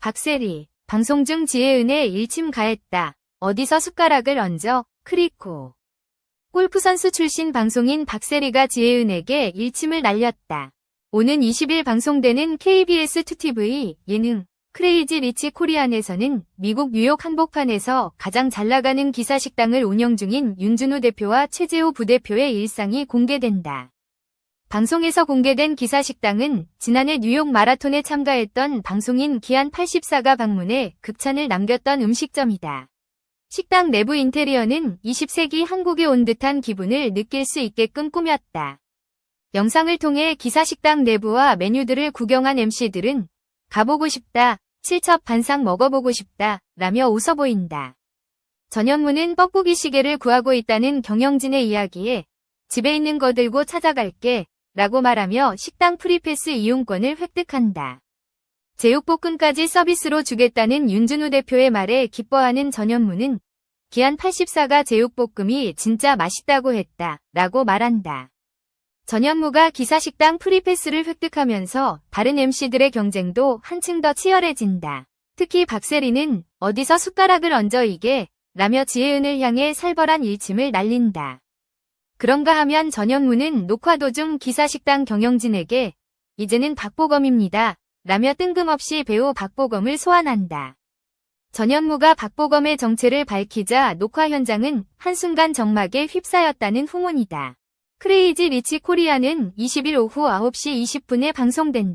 박세리, 방송 중 지혜은의 일침 가했다. 어디서 숟가락을 얹어? 크리코. 골프 선수 출신 방송인 박세리가 지혜은에게 일침을 날렸다. 오는 20일 방송되는 KBS 2TV 예능 크레이지 리치 코리안에서는 미국 뉴욕 한복판에서 가장 잘 나가는 기사 식당을 운영 중인 윤준호 대표와 최재호 부대표의 일상이 공개된다. 방송에서 공개된 기사 식당은 지난해 뉴욕 마라톤에 참가했던 방송인 기안 84가 방문해 극찬을 남겼던 음식점이다. 식당 내부 인테리어는 20세기 한국에 온 듯한 기분을 느낄 수 있게끔 꾸몄다. 영상을 통해 기사 식당 내부와 메뉴들을 구경한 MC들은 가보고 싶다, 칠첩 반상 먹어보고 싶다, 라며 웃어 보인다. 전현무는 뻐꾸기 시계를 구하고 있다는 경영진의 이야기에 집에 있는 거 들고 찾아갈게, 라고 말하며 식당 프리패스 이용권을 획득한다. 제육볶음까지 서비스로 주겠다는 윤준우 대표의 말에 기뻐하는 전현무는 기한 84가 제육볶음이 진짜 맛있다고 했다, 라고 말한다. 전현무가 기사식당 프리패스를 획득하면서 다른 MC들의 경쟁도 한층 더 치열해진다. 특히 박세리는 어디서 숟가락을 얹어 이게 라며 지혜은을 향해 살벌한 일침을 날린다. 그런가 하면 전현무는 녹화 도중 기사식당 경영진에게 이제는 박보검입니다. 라며 뜬금없이 배우 박보검을 소환한다. 전현무가 박보검의 정체를 밝히자 녹화 현장은 한순간 정막에 휩싸였다는 후문이다. 크레이지 리치 코리아는 20일 오후 9시 20분에 방송된다.